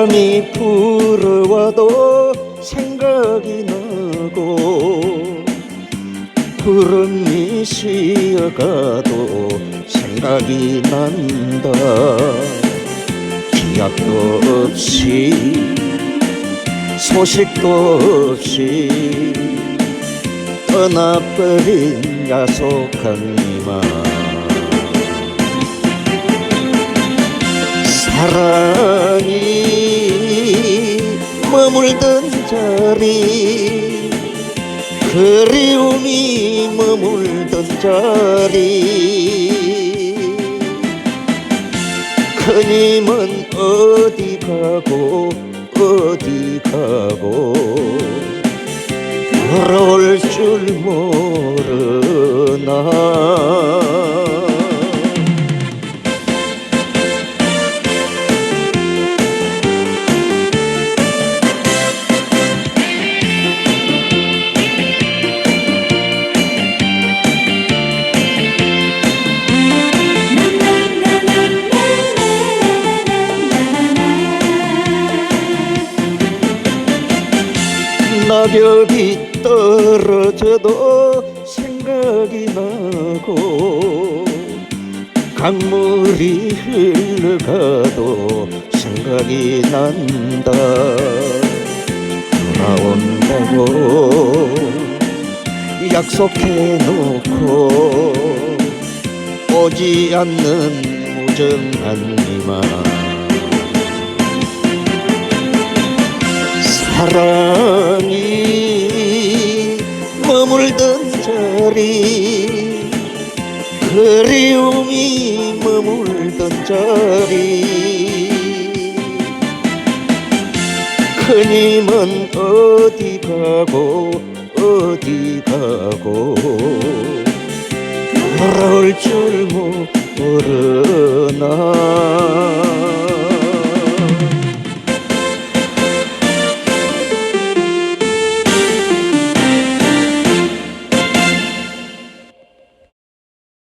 바람이 불어와도 생각이 나고 구름이 쉬어가도 생각이 난다. 기약도 없이 소식도 없이 떠나버린 야속한 이마 사랑 머물던 자리 그리움이 머물던 자리. 큰님은 어디 가고 어디 가고? 돌아올 줄 모르나 낙엽이 떨어져도 생각이 나고 강물이 흘러가도 생각이 난다. 돌아온다고 약속해 놓고 오지 않는 무정한 이만 사랑이 머물던 자리 그리움이 머물던 자리. 큰님은 어디 가고 어디 가고. 돌아올 줄 모르나